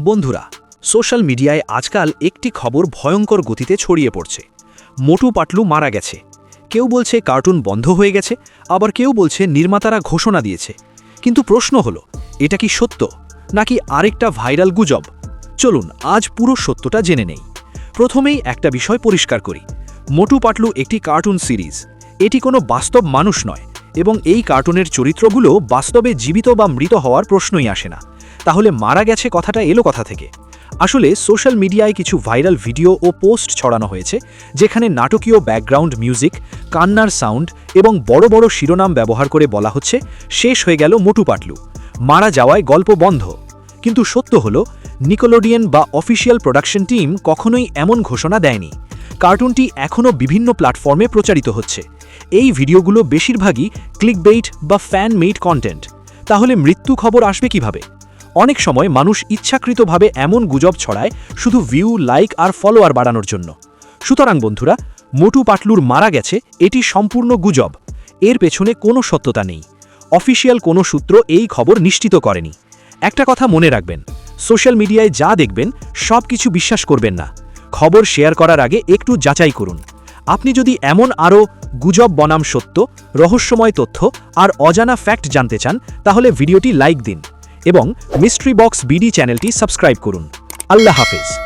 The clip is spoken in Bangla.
বন্ধুরা, সোশ্যাল মিডিয়ায় আজকাল একটি খবর ভয়ঙ্কর গতিতে ছড়িয়ে পড়ছে। মোটু পাটলু মারা গেছে। কেউ বলছে কার্টুন বন্ধ হয়ে গেছে, আবার কেউ বলছে নির্মাতারা ঘোষণা দিয়েছে। কিন্তু প্রশ্ন হলো, এটা কি সত্য? নাকি আরেকটা ভাইরাল গুজব? চলুন, আজ পুরো সত্যটা জেনে নেই। প্রথমেই একটা বিষয় পরিষ্কার করি। মোটু পাটলু একটি কার্টুন সিরিজ। এটি কোনো বাস্তব মানুষ নয়, এবং এই কার্টুনের চরিত্রগুলো বাস্তবে জীবিত বা মৃত হওয়ার প্রশ্নই আসে না। তাহলে মারা গেছে কথাটা এলো কথা থেকে। আসলে সোশ্যাল মিডিয়ায় কিছু ভাইরাল ভিডিও ও পোস্ট ছড়ানো হয়েছে, যেখানে নাটকীয় ব্যাকগ্রাউন্ড মিউজিক, কান্নার সাউন্ড এবং বড় বড় শিরোনাম ব্যবহার করে বলা হচ্ছে, শেষ হয়ে গেল মোটু পাটলু। মারা যাওয়ায় গল্প বন্ধ। কিন্তু সত্য হলো, নিকোলোডিয়ান বা অফিসিয়াল প্রোডাকশন টিম কখনোই এমন ঘোষণা দেয়নি। কার্টুনটি এখনও বিভিন্ন প্ল্যাটফর্মে প্রচারিত হচ্ছে। এই ভিডিওগুলো বেশিরভাগই ক্লিকবেইট বা ফ্যান মেড কন্টেন্ট। তাহলে মৃত্যু খবর আসবে কীভাবে? অনেক সময় মানুষ ইচ্ছাকৃতভাবে এমন গুজব ছড়ায় শুধু ভিউ লাইক আর ফলোয়ার বাড়ানোর জন্য। সুতরাং বন্ধুরা, মোটু পাটলুর মারা গেছে এটি সম্পূর্ণ গুজব। এর পেছনে কোনো সত্যতা নেই। অফিসিয়াল কোনো সূত্র এই খবর নিশ্চিত করেনি। একটা কথা মনে রাখবেন, সোশ্যাল মিডিয়ায় যা দেখবেন সব কিছু বিশ্বাস করবেন না। খবর শেয়ার করার আগে একটু যাচাই করুন। আপনি যদি এমন আরও গুজব, বনাম সত্য, রহস্যময় তথ্য আর অজানা ফ্যাক্ট জানতে চান, তাহলে ভিডিওটি লাইক দিন। এবং মিস্ট্রি বক্স বিডি চ্যানেলটি সাবস্ক্রাইব করুন। আল্লাহ হাফেজ।